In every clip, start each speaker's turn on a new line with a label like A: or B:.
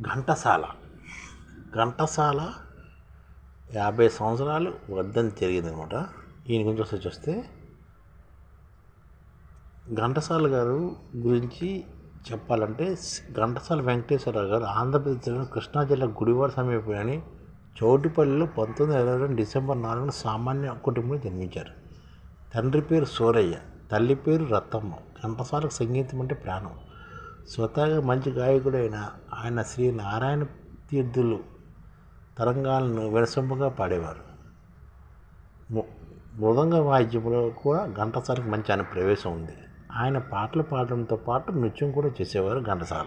A: ఘంటసాల. ఘంటసాల యాభై సంవత్సరాలు వద్దని జరిగిందనమాట. ఈయన గురించి ఒకసారి చూస్తే ఘంటసాల గారు గురించి చెప్పాలంటే ఘంటసాల వెంకటేశ్వరరావు గారు ఆంధ్రప్రదేశ్లోని కృష్ణా జిల్లా గుడివాడ సమీపంలోని చౌటిపల్లిలో పంతొమ్మిది వందల ఇరవై రెండు డిసెంబర్ నాలుగున సామాన్య కుటుంబంలో జన్మించారు. తండ్రి పేరు సూరయ్య తల్లి పేరు రత్తమ్మ. ఘంటసాలకు సంగీతం అంటే ప్రాణం. స్వతహాగా మంచి గాయకుడైన ఆయన శ్రీ నారాయణ తీర్థులు తరంగాలను విరసంపుగా పాడేవారు. ము- మృదంగ వాయిద్యంలో కూడా ఘంటసాలకు మంచి ఆయన ప్రవేశం ఉంది. ఆయన పాటలు పాడడంతో పాటు నృత్యం కూడా చేసేవారు ఘంటసాల.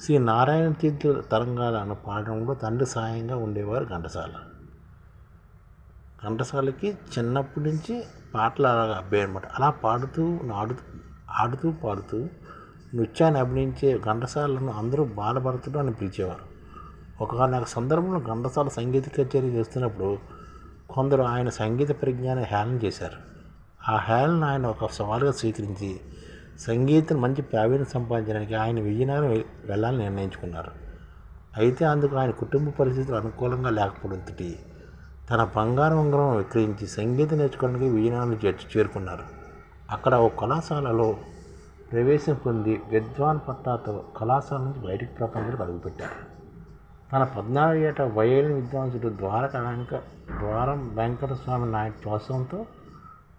A: శ్రీ నారాయణ తీర్థుల తరంగాలను పాడడంలో తండ్రి సహాయంగా ఉండేవారు ఘంటసాల. ఘంటసాలకి చిన్నప్పటి నుంచి పాటలు అలాగా అబ్బాయి అనమాట అలా పాడుతూ ఆడుతూ ఆడుతూ పాడుతూ నృత్యాన్ని అభినయించే ఘంటసాలను అందరూ బాలభరతుడు అని పిలిచేవారు. ఒకనొక సందర్భంలో ఘంటసాల సంగీత కచేరీ చేస్తున్నప్పుడు కొందరు ఆయన సంగీత పరిజ్ఞాన్ని హేళన చేశారు. ఆ హేళన ఆయన ఒక సవాలుగా స్వీకరించి సంగీతం మంచి ప్రావీణ్యం సంపాదించడానికి ఆయన విజయనగరం వెళ్ళాలని నిర్ణయించుకున్నారు. అయితే అందుకు ఆయన కుటుంబ పరిస్థితులు అనుకూలంగా లేకపోవడంతో తన బంగారం ఉంగరం విక్రయించి సంగీతం నేర్చుకోవడానికి విజయనగరం చేర్చు చేరుకున్నారు. అక్కడ ఓ కళాశాలలో ప్రవేశం పొంది విద్వాన్ పట్టాతో కళాశాల నుంచి బయటికి ప్రపంచంలో అడుగుపెట్టారు. తన పద్నాలుగు ఏట వయోలిన్ విద్వాంసుడు ద్వారక వెంక ద్వారం వెంకటస్వామి నాయక్ ప్రోత్సాహంతో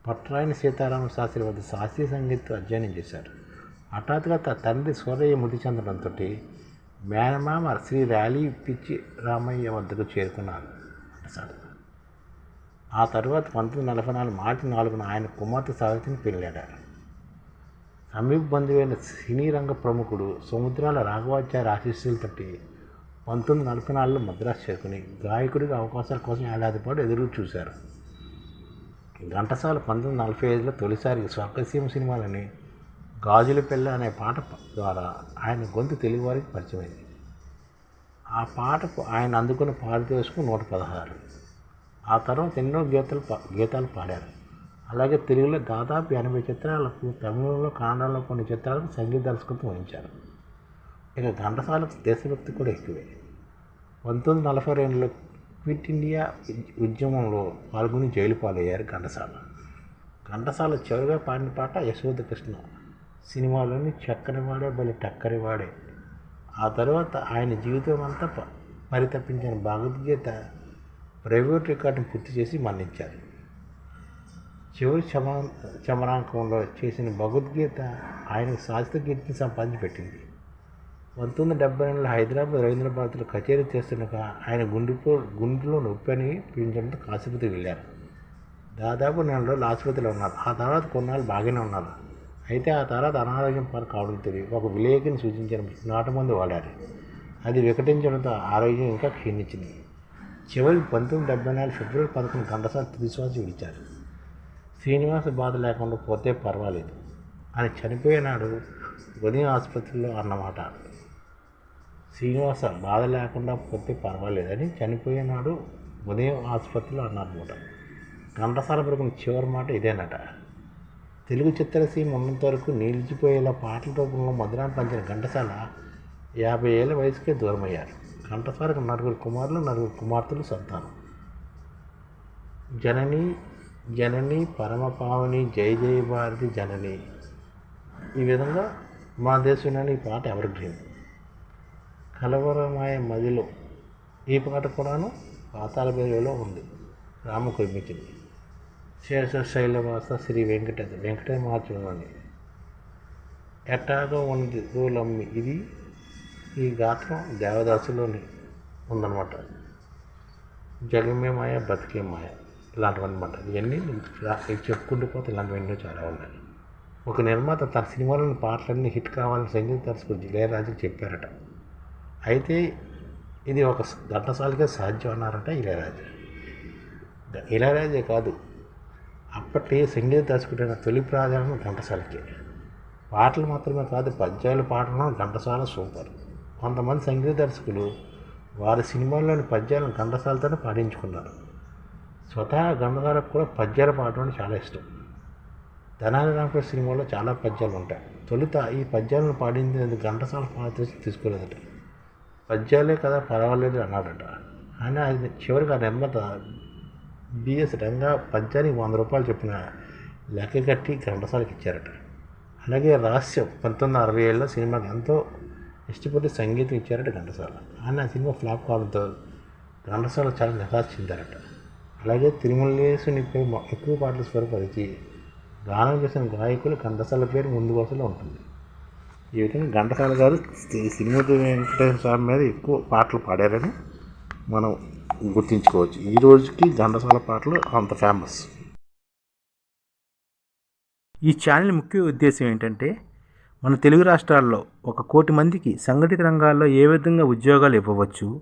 A: పట్రాయని సీతారామ శాస్త్రి వద్ద శాస్త్రీయ సంగీతం అధ్యయనం చేశారు. హఠాత్తుగా తన తండ్రి సూరయ్య మృతి చెందడంతో మేనమామ శ్రీ ర్యాలీ పిచ్చి రామయ్య వద్దకు చేరుకున్నారు అంటారు ఆ తర్వాత పంతొమ్మిది నలభై నాలుగు మార్చి నాలుగున ఆయన కుమార్తె సావిత్రిని పెళ్ళాడారు సమీప బంధువైన సినీ రంగ ప్రముఖుడు సముద్రాల రాఘవాచార్య తట్టి పంతొమ్మిది నలభై నాలుగులో మద్రాసు చేరుకుని గాయకుడిగా అవకాశాల కోసం ఏడాది పాటు ఎదురు చూశారు. ఘంటసాల పంతొమ్మిది నలభై ఐదులో తొలిసారి స్వర్గసీమ సినిమాలోని గాజుల పెళ్ళ అనే పాట ద్వారా ఆయన గొంతు తెలుగువారికి పరిచయమైంది. ఆ పాటకు ఆయన అందుకున్న పారితోషికం నూట పదహారు. ఆ తర్వాత ఎన్నో గీతాలు పా- గీతాలు పాడారు. అలాగే తెలుగులో దాదాపు ఎనభై చిత్రాలకు తమిళంలో కన్నడలో కొన్ని చిత్రాలకు సంగీత దర్శకత్వం వహించారు ఇక ఘంటసాలకు దేశభక్తి కూడా ఎక్కువే. పంతొమ్మిది నలభై రెండులో క్విట్ ఇండియా ఉద్యమంలో పాల్గొని జైలు పాలయ్యారు ఘంటసాల. ఘంటసాల చివరిగా పాడిన పాట యశోద కృష్ణ సినిమాలోని చక్కని వాడే బలి టక్కరి వాడే ఆ తర్వాత ఆయన జీవితం అంతా ప- పరితపించిన భగవద్గీత ప్రైవేట్ రికార్డును పూర్తి చేసి మరణించారు చివరి చమ చమరాంకంలో చేసిన భగవద్గీత ఆయనకు శాశ్వత కీర్తిని సంపాదించి పెట్టింది పంతొమ్మిది డెబ్బై రెండులో హైదరాబాద్ రవీంద్రభారతిలో కచేరీ చేస్తుండగా ఆయన గుండెపో గుండెలో నొప్పి అని పీడించడంతో ఆసుపత్రికి వెళ్ళారు. దాదాపు నెల రోజులు ఆసుపత్రిలో ఉన్నారు. ఆ తర్వాత కొన్నాళ్ళు బాగానే ఉన్నారు. అయితే ఆ తర్వాత అనారోగ్యం పాలు కావడం తెలియదు ఒక విలేకరిని సూచించిన నాటుమందు వాడారు. అది వికటించడంతో ఆరోగ్యం ఇంకా క్షీణించింది. చివరికి పంతొమ్మిది డెబ్బై నాలుగు ఫిబ్రవరి పదకొండు గంటసారి తుదిశ్వాస విడిచారు. శ్రీనివాస బాధ లేకుండా పోతే పర్వాలేదు. అని చనిపోయినాడు ఉదయం ఆసుపత్రిలో అన్నమాట. శ్రీనివాస బాధ లేకుండా పోతే పర్వాలేదని చనిపోయినాడు ఉదయం ఆసుపత్రిలో అన్నారనమాట ఘంటసాల పడుకున్న చివరి మాట ఇదేనట. తెలుగు చిత్రసీమ ఉన్నంత వరకు నిలిచిపోయేలా పాటల రూపంలో మధురాన్ని పంచిన ఘంటసాల యాభై ఏళ్ళ వయసుకే దూరమయ్యారు. ఘంటసాలకు నలుగురు కుమారులు నలుగురు కుమార్తెలు సంతానం. జనని జనని పరమపావని జయ జయ భారతి జనని. ఈ విధంగా మా దేశంలోని ఈ పాట ఎవరి గ్రీన్ కలవరమాయ మదిలో ఈ పాట కూడాను పాతాల బేరులో ఉంది. రామ కురిపించింది శేష శైలవాస శ్రీ వెంకట వెంకటమాచంలోని ఎట్టాగో ఉన్నది దూలమ్మి ఇది ఈ గాత్రం దేవదాసులోని ఉందన్నమాట. జగమే మాయ బతికే మాయ. ఇలాంటివన్నమాట. ఇవన్నీ నేను చెప్పుకుంటూ పోతే ఇలాంటివన్నీ చాలా ఉన్నాయి. ఒక నిర్మాత తన సినిమాలోని పాటలన్నీ హిట్ కావాలని సంగీత దర్శకుడు ఇళయరాజుకి చెప్పారట. అయితే ఇది ఒక ఘంటసాలకే సాధ్యం అన్నారట ఇళయరాజు. ఇళయరాజే కాదు. అప్పటి సంగీత దర్శకుడైన తొలి ప్రాధాన్యం ఘంటసాలకే. పాటలు మాత్రమే కాదు పద్యాలు పాడడం ఘంటసాల సూపర్. కొంతమంది సంగీత దర్శకులు వారి సినిమాల్లోని పద్యాలను ఘంటసాలతోనే పాడించుకున్నారు. స్వతహా ఘంటసాలకు కూడా పద్యాలు పాడటం అంటే చాలా ఇష్టం. ధనాని రామకృష్ణ సినిమాలో చాలా పద్యాలు ఉంటాయి. తొలుత ఈ పద్యాలను పాడింది ఘంటసాల పాత్ర తీసుకోలేదట. పద్యాలే కదా పర్వాలేదు అన్నాడట. ఆయన అది చివరికి ఆ నిర్మాత బిఎస్ రంగా పద్యానికి వంద రూపాయలు చెప్పిన లెక్క కట్టి ఘంటసాలకి ఇచ్చారట. అలాగే రహస్యం పంతొమ్మిది అరవై ఏళ్ళలో సినిమాకి ఎంతో ఇష్టపడి సంగీతం ఇచ్చారట ఘంటసాల. ఆయన ఆ సినిమా ఫ్లాప్ కావడంతో ఘంటసాల చాలా నిరాశ చెందారట. అలాగే తిరుమలేసునిపై పేరు ఎక్కువ పాటలు స్వరపరిచి గానం చేసిన గాయకులు ఘంటసాల పేరు ముందు వరుసలో ఉంటుంది. ఈ విధంగా ఘంటసాల గారు సి- వెంకటేశ్వర స్వామి మీద ఎక్కువ పాటలు పాడారని మనం గుర్తించుకోవచ్చు. ఈ రోజుకి ఘంటసాల పాటలు అంత ఫేమస్.
B: ఈ ఛానల్ ముఖ్య ఉద్దేశం ఏంటంటే మన తెలుగు రాష్ట్రాల్లో ఒక కోటి మందికి సంఘటిత రంగాల్లో ఏ విధంగా ఉద్యోగాలు ఇవ్వవచ్చు